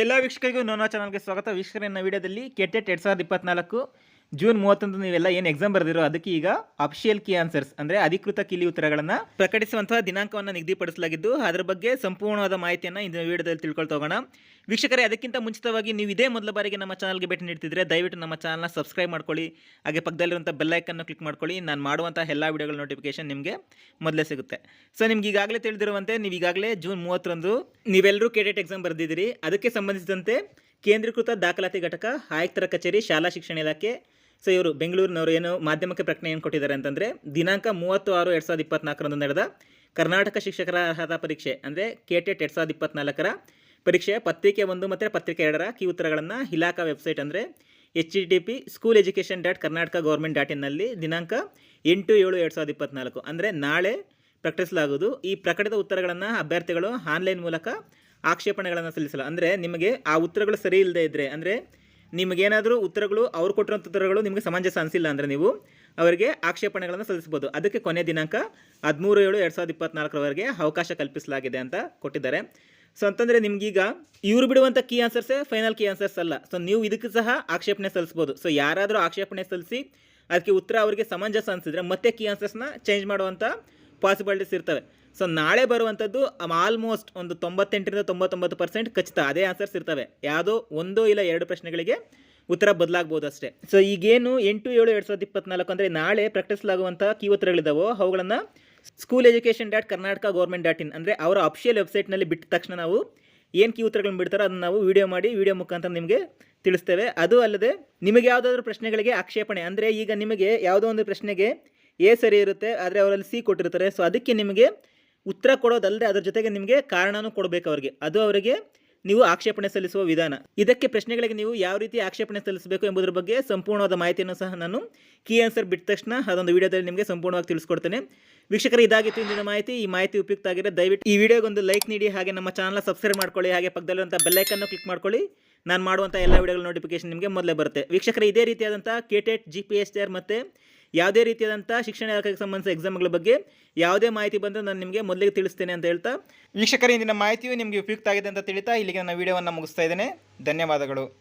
ಎಲ್ಲ ವೀಕ್ಷಕರಿಗೂ ನೋನೋ ಚಾನಲ್ಗೆ ಸ್ವಾಗತ. ವೀಕ್ಷಕರ ವಿಡಿಯೋದಲ್ಲಿ ಕೆಟೆಟ್ ಎರಡು ಸಾವಿರದ ಇಪ್ಪತ್ನಾಲ್ಕು ಜೂನ್ ಮೂವತ್ತೊಂದು ನೀವೆಲ್ಲ ಏನು ಎಕ್ಸಾಮ್ ಬರೆದಿರೋ ಅದಕ್ಕೆ ಈಗ ಅಫಿಷಿಯಲ್ ಕೀ ಆನ್ಸರ್ಸ್ ಅಂದರೆ ಅಧಿಕೃತ ಕಿಲಿ ಉತ್ತರಗಳನ್ನು ಪ್ರಕಟಿಸುವಂತಹ ದಿನಾಂಕವನ್ನು ನಿಗದಿಪಡಿಸಲಾಗಿದ್ದು, ಅದರ ಬಗ್ಗೆ ಸಂಪೂರ್ಣವಾದ ಮಾಹಿತಿಯನ್ನು ಇಂದಿನ ವಿಡಿಯೋದಲ್ಲಿ ತಿಳ್ಕೊಳ್ತಾ ಹೋಗೋಣ. ವೀಕ್ಷಕರೇ, ಅದಕ್ಕಿಂತ ಮುಂಚಿತವಾಗಿ ನೀವು ಇದೇ ಮೊದಲ ಬಾರಿಗೆ ನಮ್ಮ ಚಾನಲ್ಗೆ ಭೇಟಿ ನೀಡ್ತಿದ್ರೆ ದಯವಿಟ್ಟು ನಮ್ಮ ಚಾನಲ್ನ ಸಬ್ಸ್ಕ್ರೈಬ್ ಮಾಡ್ಕೊಳ್ಳಿ. ಹಾಗೆ ಪಕ್ಕದಲ್ಲಿರುವಂಥ ಬೆಲ್ಲೈಕನ್ನು ಕ್ಲಿಕ್ ಮಾಡ್ಕೊಳ್ಳಿ. ನಾನು ಮಾಡುವಂಥ ಎಲ್ಲ ವಿಡಿಯೋಗಳ ನೋಟಿಫಿಕೇಶನ್ ನಿಮಗೆ ಮೊದಲೇ ಸಿಗುತ್ತೆ. ಸೊ ನಿಮ್ಗೆ ಈಗಾಗಲೇ ತಿಳಿದಿರುವಂತೆ ನೀವು ಈಗಾಗಲೇ ಜೂನ್ ಮೂವತ್ತರಂದು ನೀವೆಲ್ಲರೂ ಕೆಡೆಟ್ ಎಕ್ಸಾಮ್ ಬರೆದಿದ್ದೀರಿ. ಅದಕ್ಕೆ ಸಂಬಂಧಿಸಿದಂತೆ ಕೇಂದ್ರೀಕೃತ ದಾಖಲಾತಿ ಘಟಕ, ಆಯುಕ್ತರ ಕಚೇರಿ, ಶಾಲಾ ಶಿಕ್ಷಣ ಇಲಾಖೆ ಸೊ ಇವರು ಬೆಂಗಳೂರಿನವರು ಏನು ಮಾಧ್ಯಮಕ್ಕೆ ಪ್ರಕಟಣೆ ಏನು ಕೊಟ್ಟಿದ್ದಾರೆ ಅಂತಂದರೆ, ದಿನಾಂಕ ಮೂವತ್ತು ಆರು ಎರಡು ಸಾವಿರದ ಇಪ್ಪತ್ನಾಲ್ಕರಂದು ನಡೆದ ಕರ್ನಾಟಕ ಶಿಕ್ಷಕರ ಅರ್ಹತಾ ಪರೀಕ್ಷೆ, ಅಂದರೆ ಕೆ ಟೆಟ್ ಎರಡು ಸಾವಿರದ ಇಪ್ಪತ್ನಾಲ್ಕರ ಪರೀಕ್ಷೆಯ ಪತ್ರಿಕೆ ಒಂದು ಮತ್ತು ಪತ್ರಿಕೆ ಎರಡರ ಕಿ ಉತ್ತರಗಳನ್ನು ಇಲಾಖಾ ವೆಬ್ಸೈಟ್ ಅಂದರೆ H D P school education dot Karnataka government dot ಇನ್ನಲ್ಲಿ ದಿನಾಂಕ ಎಂಟು ಏಳು ಎರಡು ಸಾವಿರದ ಇಪ್ಪತ್ನಾಲ್ಕು, ಅಂದರೆ ನಾಳೆ ಪ್ರಕಟಿಸಲಾಗುವುದು. ಈ ಪ್ರಕಟಿತ ಉತ್ತರಗಳನ್ನು ಅಭ್ಯರ್ಥಿಗಳು ಆನ್ಲೈನ್ ಮೂಲಕ ಆಕ್ಷೇಪಣೆಗಳನ್ನು ಸಲ್ಲಿಸಲು ಅಂದರೆ ನಿಮಗೆ ಆ ಉತ್ತರಗಳು ಸರಿ ಇಲ್ಲದೇ ಇದ್ದರೆ ಅಂದರೆ ನಿಮಗೇನಾದರೂ ಉತ್ತರಗಳು, ಅವ್ರು ಕೊಟ್ಟಿರೋಂಥ ಉತ್ತರಗಳು ನಿಮಗೆ ಸಮಂಜಸ ಅನಿಸಿಲ್ಲ ಅಂದರೆ ನೀವು ಅವರಿಗೆ ಆಕ್ಷೇಪಣೆಗಳನ್ನು ಸಲ್ಲಿಸ್ಬೋದು ಅದಕ್ಕೆ ಕೊನೆಯ ದಿನಾಂಕ ಹದಿಮೂರು ಏಳು ಎರಡು ಸಾವಿರದ ಇಪ್ಪತ್ನಾಲ್ಕರವರೆಗೆ ಅವಕಾಶ ಕಲ್ಪಿಸಲಾಗಿದೆ ಅಂತ ಕೊಟ್ಟಿದ್ದಾರೆ. ಸೊ ಅಂತಂದರೆ ನಿಮಗೀಗ ಇವರು ಬಿಡುವಂಥ ಕೀ ಆನ್ಸರ್ಸೇ ಫೈನಲ್ ಕೀ ಆನ್ಸರ್ಸ್ ಅಲ್ಲ. ಸೊ ನೀವು ಇದಕ್ಕೆ ಸಹ ಆಕ್ಷೇಪಣೆ ಸಲ್ಲಿಸ್ಬೋದು ಸೊ ಯಾರಾದರೂ ಆಕ್ಷೇಪಣೆ ಸಲ್ಲಿಸಿ ಅದಕ್ಕೆ ಉತ್ತರ ಅವರಿಗೆ ಸಮಂಜಸ ಅನಿಸಿದ್ರೆ ಮತ್ತೆ ಕೀ ಆನ್ಸರ್ಸ್ನ ಚೇಂಜ್ ಮಾಡುವಂಥ ಪಾಸಿಬಿಲಿಟೀಸ್ ಇರ್ತವೆ. ಸೊ ನಾಳೆ ಬರುವಂಥದ್ದು ಆಲ್ಮೋಸ್ಟ್ ಒಂದು ತೊಂಬತ್ತೆಂಟರಿಂದ ತೊಂಬತ್ತೊಂಬತ್ತು ಪರ್ಸೆಂಟ್ ಖಚಿತ ಅದೇ ಆನ್ಸರ್ಸ್ ಇರ್ತವೆ. ಯಾವುದೋ ಒಂದೋ ಇಲ್ಲ ಎರಡು ಪ್ರಶ್ನೆಗಳಿಗೆ ಉತ್ತರ ಬದಲಾಗ್ಬೋದು ಅಷ್ಟೇ. ಸೊ ಈಗೇನು ಎಂಟು, ಏಳು, ಎರಡು ಸಾವಿರದ ಇಪ್ಪತ್ನಾಲ್ಕು ಅಂದರೆ ನಾಳೆ ಪ್ರಕಟಿಸಲಾಗುವಂಥ ಕೀ ಉತ್ತರಗಳಿದ್ದಾವೋ ಅವುಗಳನ್ನು school education dot Karnataka government dot in ಅಂದರೆ ಅವರ ಅಫಿಷಿಯಲ್ ವೆಬ್ಸೈಟ್ನಲ್ಲಿ ಬಿಟ್ಟ ತಕ್ಷಣ ನಾವು ಏನು ಕೀ ಉತ್ತರಗಳನ್ನು ಬಿಡ್ತಾರೋ ಅದನ್ನು ನಾವು ವಿಡಿಯೋ ಮಾಡಿ ವೀಡಿಯೋ ಮುಖಾಂತರ ನಿಮಗೆ ತಿಳಿಸ್ತೇವೆ. ಅದು ಅಲ್ಲದೆ ನಿಮಗೆ ಯಾವುದಾದ್ರೂ ಪ್ರಶ್ನೆಗಳಿಗೆ ಆಕ್ಷೇಪಣೆ ಅಂದರೆ ಈಗ ನಿಮಗೆ ಯಾವುದೋ ಒಂದು ಪ್ರಶ್ನೆಗೆ ಎ ಸರಿ ಇರುತ್ತೆ, ಆದರೆ ಅವರಲ್ಲಿ ಸಿ ಕೊಟ್ಟಿರ್ತಾರೆ. ಸೊ ಅದಕ್ಕೆ ನಿಮಗೆ ಉತ್ತರ ಕೊಡೋದಲ್ಲದೆ ಅದ್ರ ಜೊತೆಗೆ ನಿಮಗೆ ಕಾರಣನೂ ಕೊಡಬೇಕು ಅವರಿಗೆ. ಅದು ಅವರಿಗೆ ನೀವು ಆಕ್ಷೇಪಣೆ ಸಲ್ಲಿಸುವ ವಿಧಾನ. ಇದಕ್ಕೆ ಪ್ರಶ್ನೆಗಳಿಗೆ ನೀವು ಯಾವ ರೀತಿ ಆಕ್ಷೇಪಣೆ ಸಲ್ಲಿಸಬೇಕು ಎಂಬುದರ ಬಗ್ಗೆ ಸಂಪೂರ್ಣವಾದ ಮಾಹಿತಿಯನ್ನು ಸಹ ನಾನು ಕೀ ಆನ್ಸರ್ ಬಿಟ್ಟ ತಕ್ಷಣ ಅದೊಂದು ವಿಡಿಯೋದಲ್ಲಿ ನಿಮಗೆ ಸಂಪೂರ್ಣವಾಗಿ ತಿಳಿಸ್ಕೊಡ್ತೇನೆ. ವೀಕ್ಷಕರು, ಇದಾಗಿತ್ತು ಇಂದಿನ ಮಾಹಿತಿ. ಈ ಮಾಹಿತಿ ಉಪಯುಕ್ತ ಆಗಿದೆ ದಯವಿಟ್ಟು ಈ ವಿಡಿಯೋಗೊಂದು ಲೈಕ್ ನೀಡಿ ಹಾಗೆ ನಮ್ಮ ಚಾನಲ್ ಸಬ್ಸ್ಕ್ರೈಬ್ ಮಾಡ್ಕೊಳ್ಳಿ. ಹಾಗೆ ಪಕ್ಕದಲ್ಲಿರುವಂಥ ಬೆಲ್ಲೈಕನ್ನು ಕ್ಲಿಕ್ ಮಾಡ್ಕೊಳ್ಳಿ. ನಾನು ಮಾಡುವಂಥ ಎಲ್ಲ ವಿಡಿಯೋಗಳ ನೋಟಿಫಿಕೇಶನ್ ನಿಮಗೆ ಮೊದಲೇ ಬರುತ್ತೆ. ವೀಕ್ಷಕರ, ಇದೇ ರೀತಿಯಾದಂಥ KTET G P S R ಮತ್ತು ಯಾವುದೇ ರೀತಿಯಾದಂಥ ಶಿಕ್ಷಣ ಇಲಾಖೆಗೆ ಸಂಬಂಧಿಸಿದ ಎಕ್ಸಾಮ್ಗಳ ಬಗ್ಗೆ ಯಾವುದೇ ಮಾಹಿತಿ ಬಂದರೂ ನಾನು ನಿಮಗೆ ಮೊದಲಿಗೆ ತಿಳಿಸ್ತೇನೆ ಅಂತ ಹೇಳ್ತಾ ವೀಕ್ಷಕರ, ಇಂದಿನ ಮಾಹಿತಿಯು ನಿಮಗೆ ಉಪಯುಕ್ತ ಆಗಿದೆ ಅಂತ ತಿಳಿತಾ ಇಲ್ಲಿಗೆ ನನ್ನ ವಿಡಿಯೋವನ್ನು ಮುಗಿಸ್ತಾ ಇದ್ದೇನೆ. ಧನ್ಯವಾದಗಳು.